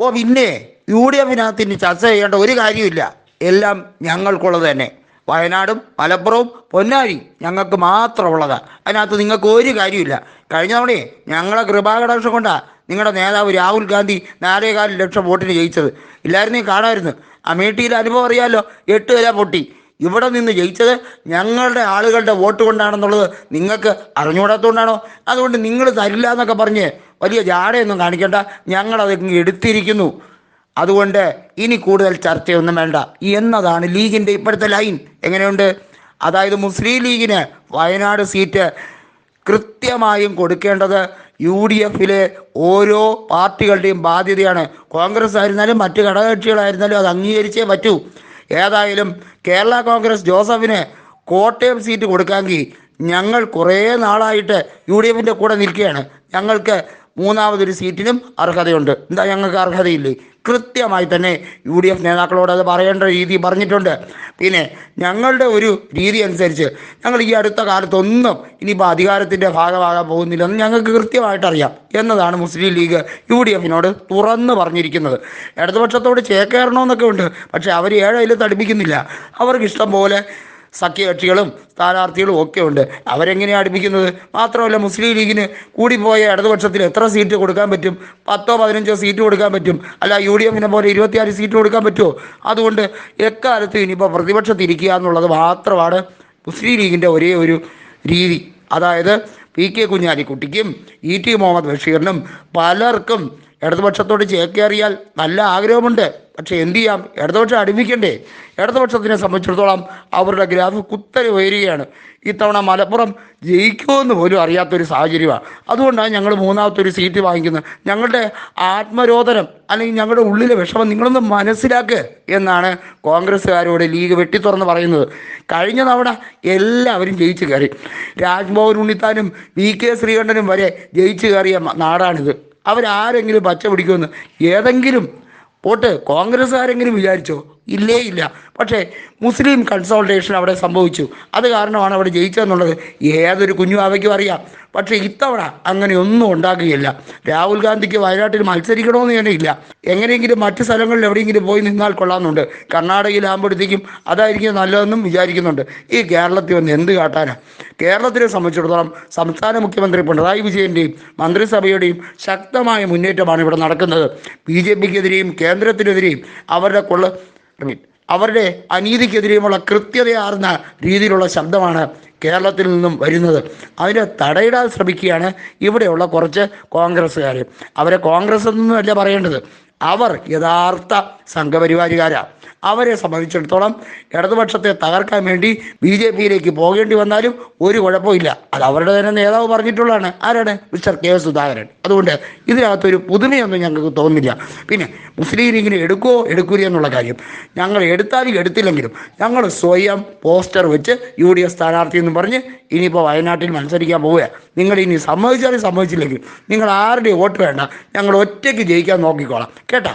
ഓ പിന്നെ U D എഫിനകത്ത് ഇനി ചർച്ച ചെയ്യേണ്ട ഒരു കാര്യമില്ല എല്ലാം ഞങ്ങൾക്കുള്ളത് തന്നെ. വയനാടും മലപ്പുറവും പൊന്നാരി ഞങ്ങൾക്ക് മാത്രമുള്ളതാണ് അതിനകത്ത് നിങ്ങൾക്ക് ഒരു കാര്യമില്ല കഴിഞ്ഞ തവണയെ ഞങ്ങളെ കൃപാകടാക്ഷം കൊണ്ടാണ് നിങ്ങളുടെ നേതാവ് രാഹുൽ ഗാന്ധി നാലേകാൽ ലക്ഷം വോട്ടിന് ജയിച്ചത്. ഇല്ലായിരുന്നേ കാണാമായിരുന്നു. അമേഠിയിലെ അനുഭവം അറിയാമല്ലോ എട്ട് വില പൊട്ടി. ഇവിടെ നിന്ന് ജയിച്ചത് ഞങ്ങളുടെ ആളുകളുടെ വോട്ട് കൊണ്ടാണെന്നുള്ളത് നിങ്ങൾക്ക് അറിഞ്ഞുകൂടാത്തതുകൊണ്ടാണോ? അതുകൊണ്ട് നിങ്ങൾ തരില്ല എന്നൊക്കെ പറഞ്ഞ് വലിയ ജാടയൊന്നും കാണിക്കേണ്ട. ഞങ്ങളത് എടുത്തിരിക്കുന്നു. അതുകൊണ്ട് ഇനി കൂടുതൽ ചർച്ചയൊന്നും വേണ്ട. എന്നതാണ് ലീഗിന്റെ ഇപ്പോഴത്തെ ലൈൻ. എങ്ങനെയുണ്ട്? അതായത് മുസ്ലിം ലീഗിന് വയനാട് സീറ്റ് കൃത്യമായും കൊടുക്കേണ്ടത് യു ഡി എഫിലെ ഓരോ പാർട്ടികളുടെയും ബാധ്യതയാണ്. കോൺഗ്രസ് ആയിരുന്നാലും മറ്റ് ഘടകകക്ഷികളായിരുന്നാലും അത് അംഗീകരിച്ചേ പറ്റൂ. ഏതായാലും കേരള കോൺഗ്രസ് ജോസഫിന് കോട്ടയം സീറ്റ് കൊടുക്കാമെങ്കിൽ ഞങ്ങൾ കുറേ നാളായിട്ട് യു ഡി എഫിന്റെ കൂടെ നിൽക്കുകയാണ്. ഞങ്ങൾക്ക് മൂന്നാമതൊരു സീറ്റിനും അർഹതയുണ്ട്. എന്താ ഞങ്ങൾക്ക് അർഹതയില്ലേ? കൃത്യമായി തന്നെ യു ഡി എഫ് നേതാക്കളോട് അത് പറയേണ്ട രീതി പറഞ്ഞിട്ടുണ്ട്. പിന്നെ ഞങ്ങളുടെ ഒരു രീതി അനുസരിച്ച് ഞങ്ങൾ ഈ അടുത്ത കാലത്തൊന്നും ഇനിയിപ്പോൾ അധികാരത്തിന്റെ ഭാഗമാകാൻ പോകുന്നില്ലെന്ന് ഞങ്ങൾക്ക് കൃത്യമായിട്ടറിയാം എന്നതാണ് മുസ്ലിം ലീഗ് യു ഡി എഫിനോട് തുറന്ന് പറഞ്ഞിരിക്കുന്നത്. ഇടതുപക്ഷത്തോട് ചേക്കേറണമെന്നൊക്കെ ഉണ്ട്. പക്ഷേ അവർ ഏഴയിലും തടിപ്പിക്കുന്നില്ല. അവർക്ക് ഇഷ്ടം പോലെ സഖ്യകക്ഷികളും സ്ഥാനാർത്ഥികളും ഒക്കെ ഉണ്ട്. അവരെങ്ങനെയാണ് അടുപ്പിക്കുന്നത്? മാത്രമല്ല മുസ്ലിം ലീഗിന് കൂടിപ്പോയ ഇടതുപക്ഷത്തിൽ എത്ര സീറ്റ് കൊടുക്കാൻ പറ്റും? പത്തോ പതിനഞ്ചോ സീറ്റ് കൊടുക്കാൻ പറ്റും? അല്ല യു ഡി എഫിനെ പോലെ ഇരുപത്തിയാറ് സീറ്റ് കൊടുക്കാൻ പറ്റുമോ? അതുകൊണ്ട് എക്കാലത്തും ഇനിയിപ്പോൾ പ്രതിപക്ഷത്തിരിക്കുക എന്നുള്ളത് മാത്രമാണ് മുസ്ലിം ലീഗിന്റെ ഒരേ ഒരു രീതി. അതായത് പി കെ കുഞ്ഞാലിക്കുട്ടിക്കും ഇ ടി മുഹമ്മദ് ബഷീറിനും പലർക്കും ഇടതുപക്ഷത്തോട് ചേക്കേറിയാൽ നല്ല ആഗ്രഹമുണ്ട്. പക്ഷേ എന്ത് ചെയ്യാം? ഇടതുപക്ഷം അടുപ്പിക്കണ്ടേ? ഇടതുപക്ഷത്തിനെ സംബന്ധിച്ചിടത്തോളം അവരുടെ ഗ്രാഫ് കുത്തനെ ഉയരുകയാണ്. ഇത്തവണ മലപ്പുറം ജയിക്കുമെന്ന് പോലും അറിയാത്തൊരു സാഹചര്യമാണ്. അതുകൊണ്ടാണ് ഞങ്ങൾ മൂന്നാമത്തെ ഒരു സീറ്റ് വാങ്ങിക്കുന്നത്. ഞങ്ങളുടെ ആത്മരോധനം അല്ലെങ്കിൽ ഞങ്ങളുടെ ഉള്ളിലെ വിഷമം നിങ്ങളൊന്ന് മനസ്സിലാക്കുക എന്നാണ് കോൺഗ്രസ്സുകാരോട് ലീഗ് വെട്ടിത്തുറന്ന് പറയുന്നത്. കഴിഞ്ഞ തവണ എല്ലാവരും ജയിച്ചു കയറി. രാജ്മോഹൻ ഉണ്ണിത്താനും വി കെ ശ്രീകണ്ഠനും വരെ ജയിച്ചു കയറിയ നാടാണിത്. അവരാരെങ്കിലും പച്ച പിടിക്കുമെന്ന് ഏതെങ്കിലും പോട്ട് ആരെങ്കിലും വിചാരിച്ചോ? ഇല്ലേ ഇല്ല പക്ഷേ മുസ്ലിം കൺസോൾട്ടേഷൻ അവിടെ സംഭവിച്ചു. അത് കാരണമാണ് അവിടെ ജയിച്ചതെന്നുള്ളത്. ഏതൊരു കുഞ്ഞു അവയ്ക്കും അറിയാം. പക്ഷേ ഇത്തവണ അങ്ങനെയൊന്നും ഉണ്ടാക്കുകയില്ല രാഹുൽ ഗാന്ധിക്ക് വയനാട്ടിൽ മത്സരിക്കണമെന്ന് തന്നെ ഇല്ല. എങ്ങനെയെങ്കിലും മറ്റ് സ്ഥലങ്ങളിൽ എവിടെയെങ്കിലും പോയി നിന്നാൽ കൊള്ളാമെന്നുണ്ട്. കർണാടകയിലാകുമ്പോഴത്തേക്കും അതായിരിക്കും നല്ലതെന്നും വിചാരിക്കുന്നുണ്ട്. ഈ കേരളത്തിൽ വന്ന് എന്ത് കാട്ടാനാ? കേരളത്തിനെ സംബന്ധിച്ചിടത്തോളം സംസ്ഥാന മുഖ്യമന്ത്രി പിണറായി വിജയന്റെയും മന്ത്രിസഭയുടെയും ശക്തമായ മുന്നേറ്റമാണ് ഇവിടെ നടക്കുന്നത്. ബി ജെ പിക്കെതിരെയും കേന്ദ്രത്തിനെതിരെയും അവരുടെ കൊള്ള അവരുടെ അനീതിക്കെതിരെയുമുള്ള കൃത്യതയാർന്ന രീതിയിലുള്ള ശബ്ദമാണ് കേരളത്തിൽ നിന്നും വരുന്നത്. അതിനെ തടയിടാൻ ശ്രമിക്കുകയാണ് ഇവിടെയുള്ള കുറച്ച് കോൺഗ്രസ്സുകാർ അവരെ കോൺഗ്രസ് എന്നല്ല പറയേണ്ടത്. അവർ യഥാർത്ഥ സംഘപരിവാരുകാരാണ് അവരെ സംബന്ധിച്ചിടത്തോളം ഇടതുപക്ഷത്തെ തകർക്കാൻ വേണ്ടി ബി ജെ പിയിലേക്ക് പോകേണ്ടി വന്നാലും ഒരു കുഴപ്പമില്ല അത് അവരുടെ തന്നെ നേതാവ് പറഞ്ഞിട്ടുള്ളതാണ്. ആരാണ്? Mister K Sudhakaran. അതുകൊണ്ട് ഇതിനകത്തൊരു പുതുമയൊന്നും ഞങ്ങൾക്ക് തോന്നില്ല പിന്നെ മുസ്ലിം ലീഗിന് എടുക്കുമോ എടുക്കൂല എന്നുള്ള കാര്യം. ഞങ്ങൾ എടുത്താലും എടുത്തില്ലെങ്കിലും ഞങ്ങൾ സ്വയം പോസ്റ്റർ വെച്ച് യു ഡി എഫ് സ്ഥാനാർത്ഥി എന്ന് പറഞ്ഞ് ഇനിയിപ്പോൾ വയനാട്ടിൽ മത്സരിക്കാൻ പോവുക നിങ്ങൾ ഇനി സമ്മതിച്ചാലും സമ്മതിച്ചില്ലെങ്കിലും നിങ്ങൾ ആരുടെയും വോട്ട് വേണ്ട? ഞങ്ങൾ ഒറ്റയ്ക്ക് ജയിക്കാൻ നോക്കിക്കോളാം. കേട്ടാ?